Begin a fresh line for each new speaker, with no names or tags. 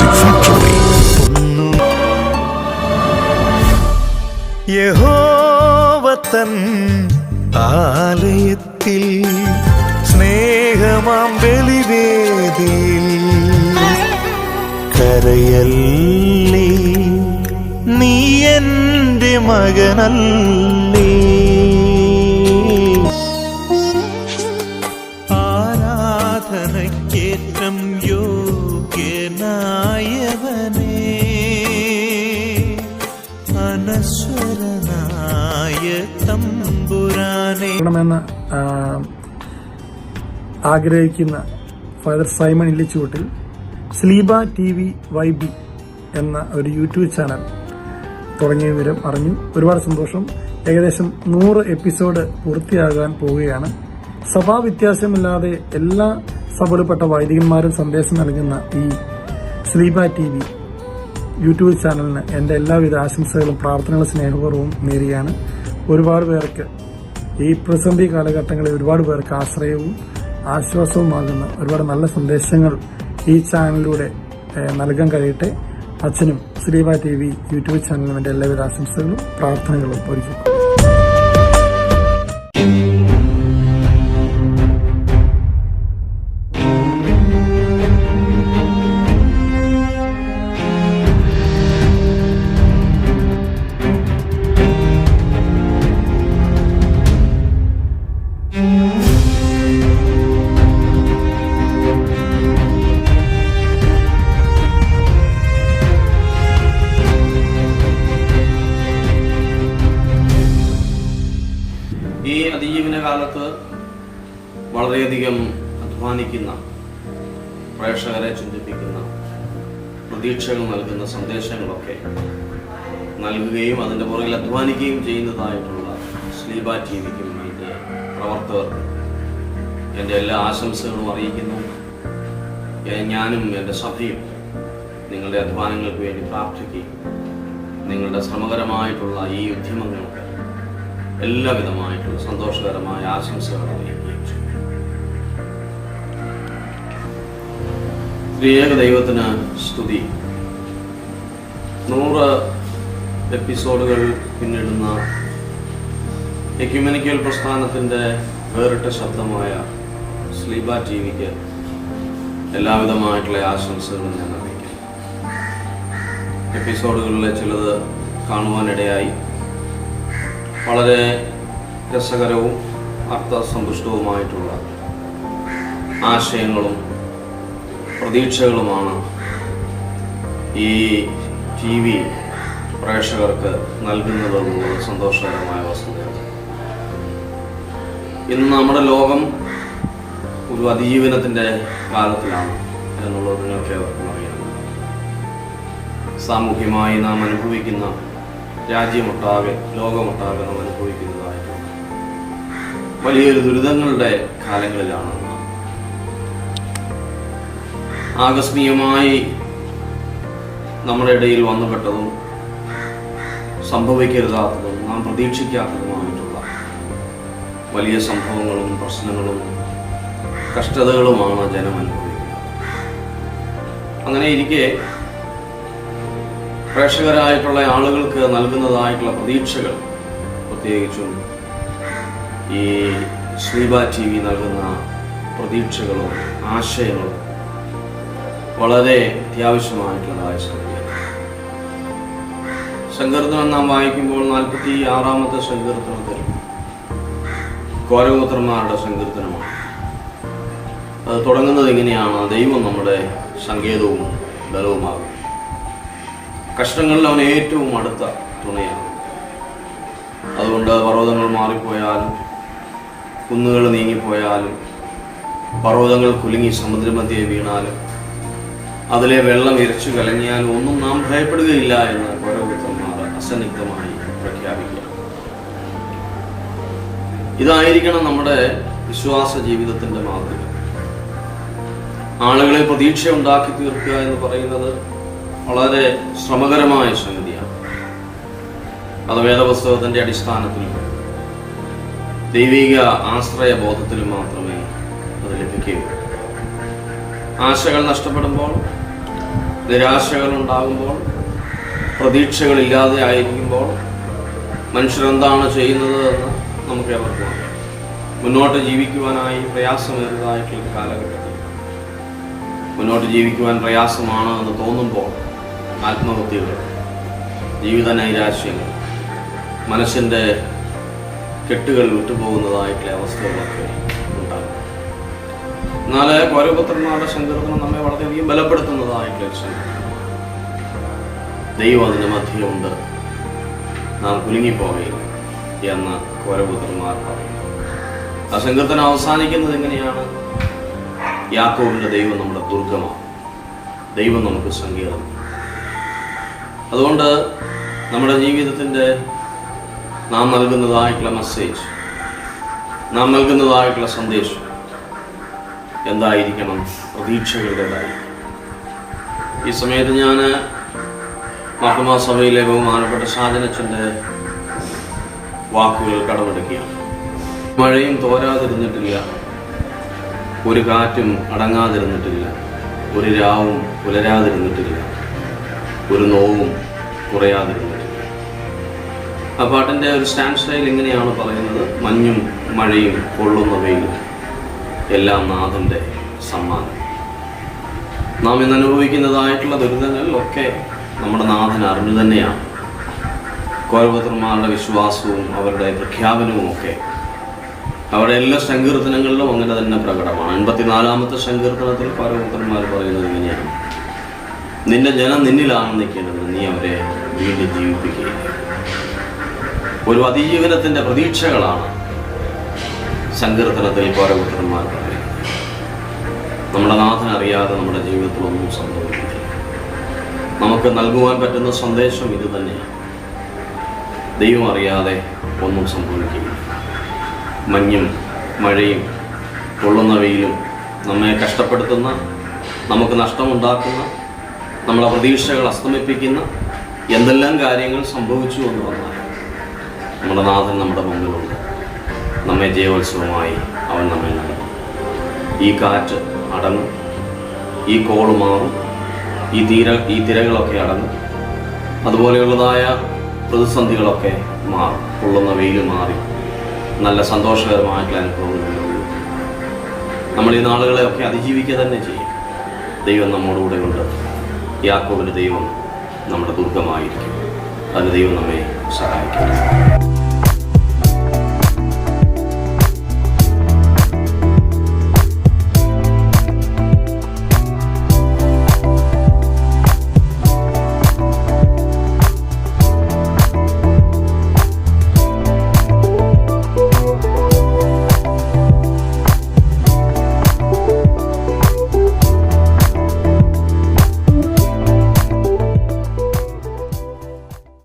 Factory.
യഹോവത്തൻ ആലയത്തിൽ സ്നേഹമാം ബലിവേദിയിൽ കരയല്ലേ നീ എന്റെ മകനല്ലേ ആരാധനയ്ക്കേറ്റം
ചെയ്യണമെന്ന് ആഗ്രഹിക്കുന്ന father Simon ഇല്ലിച്ചുവട്ടിൽ Sleeba T V Y B എന്ന ഒരു യൂട്യൂബ് ചാനൽ തുടങ്ങിയ വിവരം അറിഞ്ഞു. ഒരുപാട് സന്തോഷം. ഏകദേശം നൂറ് എപ്പിസോഡ് പൂർത്തിയാകാൻ പോവുകയാണ്. സഭാ വ്യത്യാസമില്ലാതെ എല്ലാ സഭയിൽപ്പെട്ട വൈദികന്മാരും സന്ദേശം നൽകുന്ന ഈ സ്ലീബ ടി വി യൂട്യൂബ് ചാനലിന് എന്റെ എല്ലാവിധ ആശംസകളും പ്രാർത്ഥനകളും സ്നേഹപൂർവം നേരിയാണ് ഒരുപാട് പേർക്ക് ഈ പ്രതിസന്ധി കാലഘട്ടങ്ങളിൽ ഒരുപാട് പേർക്ക് ആശ്രയവും ആശ്വാസവുമാകുന്ന ഒരുപാട് നല്ല സന്ദേശങ്ങൾ ഈ ചാനലിലൂടെ നൽകാൻ കഴിയട്ടെ. അച്ഛനും ശ്രീവ ടി വി യൂട്യൂബ് ചാനലിനും എന്റെ എല്ലാവിധ ആശംസകളും പ്രാർത്ഥനകളും ഒരുക്കും
വളരെയധികം അധ്വാനിക്കുന്ന പ്രേക്ഷകരെ ചിന്തിപ്പിക്കുന്ന പ്രതീക്ഷകൾ നൽകുന്ന സന്ദേശങ്ങളൊക്കെ നൽകുകയും അതിന്റെ പുറകിൽ അധ്വാനിക്കുകയും ചെയ്യുന്നതായിട്ടുള്ള സ്ലീബ ടി വിക്കും അതിന്റെ പ്രവർത്തകർക്കും എന്റെ എല്ലാ ആശംസകളും അറിയിക്കുന്നു. ഞാനും എന്റെ സഭയും നിങ്ങളുടെ അധ്വാനങ്ങൾക്ക് വേണ്ടി പ്രാർത്ഥിക്കുകയും നിങ്ങളുടെ ശ്രമകരമായിട്ടുള്ള ഈ ഉദ്യമങ്ങൾക്ക് എല്ലാവിധമായിട്ടുള്ള സന്തോഷകരമായ ആശംസകൾ അറിയിക്കുകയും ത്രിയേക ദൈവത്തിന് സ്തുതി. നൂറ് എപ്പിസോഡുകൾ പിന്നിടുന്ന എക്യുമെനിക്കൽ പ്രസ്ഥാനത്തിന്റെ വേറിട്ട ശബ്ദമായ സ്ലീബ ടി വിക്ക് എല്ലാവിധമായിട്ടുള്ള ആശംസകളും ഞാൻ അറിയിക്കും എപ്പിസോഡുകളിലെ ചിലത് കാണുവാനിടയായി. വളരെ രസകരവും അർത്ഥസന്തുഷ്ടവുമായിട്ടുള്ള ആശയങ്ങളും പ്രതീക്ഷകളുമാണ് ഈ ടി വി പ്രേക്ഷകർക്ക് നൽകുന്നത് എന്നുള്ളത് സന്തോഷകരമായ വസ്തുതയാണ്. ഇന്ന് നമ്മുടെ ലോകം ഒരു അതിജീവനത്തിന്റെ കാലത്തിലാണ് എന്നുള്ളത് നിങ്ങൾക്ക് ഏവർക്കും അറിയാം. സാമൂഹ്യമായി നാം അനുഭവിക്കുന്ന രാജ്യമൊട്ടാകെ ലോകമൊട്ടാകെ നാം അനുഭവിക്കുന്നതായിട്ടുണ്ട് വലിയൊരു ദുരിതങ്ങളുടെ കാലങ്ങളിലാണ് ആകസ്മികമായി നമ്മുടെ ഇടയിൽ വന്നുപെട്ടതും സംഭവിക്കരുതാത്തതും നാം പ്രതീക്ഷിക്കാത്തതുമായിട്ടുള്ള വലിയ സംഭവങ്ങളും പ്രശ്നങ്ങളും കഷ്ടതകളുമാണ് ജനം അനുഭവിക്കുന്നത്. അങ്ങനെ ഇരിക്കെ പ്രേക്ഷകരായിട്ടുള്ള ആളുകൾക്ക് നൽകുന്നതായിട്ടുള്ള പ്രതീക്ഷകൾ പ്രത്യേകിച്ചും ഈ ശ്രീബ ടി വി നൽകുന്ന പ്രതീക്ഷകളും ആശയങ്ങളും വളരെ അത്യാവശ്യമായിട്ടുള്ള സംഗതിയാണ് സങ്കീർത്തനം നാം വായിക്കുമ്പോൾ നാൽപ്പത്തി ആറാമത്തെ സങ്കീർത്തനത്തിൽ കോരഗോത്രന്മാരുടെ സങ്കീർത്തനമാണ്. അത് തുടങ്ങുന്നത് ഇങ്ങനെയാണ് ദൈവം നമ്മുടെ സങ്കേതവും ബലവുമാകും. കഷ്ടങ്ങളിൽ അവൻ ഏറ്റവും അടുത്ത തുണയാണ്. അതുകൊണ്ട് പർവതങ്ങൾ മാറിപ്പോയാലും കുന്നുകൾ നീങ്ങിപ്പോയാലും പർവതങ്ങൾ കുലുങ്ങി സമുദ്രമധ്യേ വീണാലും അതിലെ വെള്ളം ഇരച്ചു കലങ്ങിയാലും ഒന്നും നാം ഭയപ്പെടുകയില്ല എന്ന് പരവൃത്തന്മാർ അസന്നിഗ്ധമായി പ്രഖ്യാപിക്കുക ഇതായിരിക്കണം നമ്മുടെ വിശ്വാസ ജീവിതത്തിന്റെ മാതൃക. ആളുകളെ പ്രതീക്ഷ ഉണ്ടാക്കി തീർക്കുക എന്ന് പറയുന്നത് വളരെ ശ്രമകരമായ സംഗതിയാണ്. അത് വേദപുസ്തകത്തിന്റെ അടിസ്ഥാനത്തിൽ ദൈവിക ആശ്രയ ബോധത്തിൽ മാത്രമേ അത് ലഭിക്കുകയുള്ളൂ. ആശകൾ നഷ്ടപ്പെടുമ്പോൾ നിരാശകൾ ഉണ്ടാകുമ്പോൾ പ്രതീക്ഷകളില്ലാതെ ആയിരിക്കുമ്പോൾ മനുഷ്യരെന്താണ് ചെയ്യുന്നത് എന്ന് നമുക്ക് എവർക്കും മുന്നോട്ട് ജീവിക്കുവാനായി പ്രയാസമേറിയതായിട്ടുള്ള കാലഘട്ടത്തിൽ. മുന്നോട്ട് ജീവിക്കുവാൻ പ്രയാസമാണ് എന്ന് തോന്നുമ്പോൾ ആത്മഹത്യകൾ ജീവിത നൈരാശ്യങ്ങൾ മനസ്സിന്റെ കെട്ടുകൾ വിട്ടുപോകുന്നതായിട്ടുള്ള അവസ്ഥകളൊക്കെ എന്നാൽ ഗൗരവപുത്രന്മാരുടെ സങ്കീർത്തനം നമ്മെ വളരെയധികം ബലപ്പെടുത്തുന്നതായിട്ട് ദൈവം അതിന്റെ മധ്യമുണ്ട്. നാം കുലുങ്ങിപ്പോകയില്ല എന്ന് ഗൗരവപുത്രന്മാർ പറയുന്നു. ആ സങ്കീർത്തനം അവസാനിക്കുന്നത് എങ്ങനെയാണ്? യാക്കോവിന്റെ ദൈവം നമ്മുടെ ദുർഗമാണ്. ദൈവം നമുക്ക് സങ്കീർണം അതുകൊണ്ട് നമ്മുടെ ജീവിതത്തിന്റെ നാം നൽകുന്നതായിട്ടുള്ള മെസ്സേജ് നാം നൽകുന്നതായിട്ടുള്ള സന്ദേശം എന്തായിരിക്കണം? പ്രതീക്ഷകളുടേതായി ഈ സമയത്ത് ഞാൻ മാർക്കമാ സഭയിലെ ബഹുമാനപ്പെട്ട ഷാജനച്ചന്റെ വാക്കുകൾ കടമെടുക്കുകയാണ്. മഴയും തോരാതിരുന്നിട്ടില്ല. ഒരു കാറ്റും അടങ്ങാതിരുന്നിട്ടില്ല. ഒരു രാവും പുലരാതിരുന്നിട്ടില്ല. ഒരു നോവും കുറയാതിരുന്നിട്ടില്ല. ആ പാട്ടിന്റെ ഒരു സ്റ്റാൻഡ് സ്റ്റൈൽ എങ്ങനെയാണ് പറയുന്നത്. മഞ്ഞും മഴയും കൊള്ളുന്ന വെയിലും. എല്ലാം നാഥന്റെ സമ്മാനം. നാം ഇന്ന് അനുഭവിക്കുന്നതായിട്ടുള്ള ദുരിതങ്ങളിലൊക്കെ നമ്മുടെ നാഥൻ അറിഞ്ഞു തന്നെയാണ്. കോരപത്രന്മാരുടെ വിശ്വാസവും അവരുടെ പ്രഖ്യാപനവും ഒക്കെ അവരുടെ എല്ലാ സങ്കീർത്തനങ്ങളിലും അങ്ങനെ തന്നെ പ്രകടമാണ്. എൺപത്തിനാലാമത്തെ സങ്കീർത്തനത്തിൽ കോരപുത്രന്മാർ പറയുന്നത് ഇങ്ങനെയാണ്. നിന്റെ ജനം നിന്നിലാണ് നിൽക്കേണ്ടത്. നീ അവരെ വീണ്ടും ജീവിപ്പിക്കുകയില്ല ഒരു അതിജീവനത്തിന്റെ പ്രതീക്ഷകളാണ് സങ്കീർത്തനത്തിൽ കോരപുത്രന്മാർ പറയും നമ്മുടെ നാഥൻ അറിയാതെ നമ്മുടെ ജീവിതത്തിൽ ഒന്നും സംഭവിക്കില്ല. നമുക്ക് നൽകുവാൻ പറ്റുന്ന സന്ദേശം ഇത് തന്നെയാണ്. ദൈവം അറിയാതെ ഒന്നും സംഭവിക്കില്ല. മഞ്ഞും മഴയും കൊള്ളുന്ന വെയിലും നമ്മെ കഷ്ടപ്പെടുത്തുന്ന നമുക്ക് നഷ്ടമുണ്ടാക്കുന്ന നമ്മളെ പ്രതീക്ഷകൾ അസ്തമിപ്പിക്കുന്ന എന്തെല്ലാം കാര്യങ്ങൾ സംഭവിച്ചു എന്ന് പറഞ്ഞാൽ നമ്മുടെ നാഥൻ നമ്മുടെ മുമ്പിലുണ്ട്. നമ്മെ ജയോത്സവമായി അവൻ നമ്മെ നൽകും. ഈ കാറ്റ് അടങ്ങും ഈ കോൾ മാറും ഈ തീര ഈ തിരകളൊക്കെ അടങ്ങും. അതുപോലെയുള്ളതായ പ്രതിസന്ധികളൊക്കെ മാറും. കൊള്ളുന്ന വെയിൽ മാറി. നല്ല സന്തോഷകരമായിട്ടുള്ള അനുഭവങ്ങളിലൂടെ നമ്മൾ ഈ നാളുകളെയൊക്കെ അതിജീവിക്കുക തന്നെ ചെയ്യും. ദൈവം നമ്മോടുകൂടെ ഉണ്ട്. യാക്കോവിന്റെ ദൈവം നമ്മുടെ ദുർഗമായിരിക്കും. അതിന് ദൈവം നമ്മെ സഹായിക്കും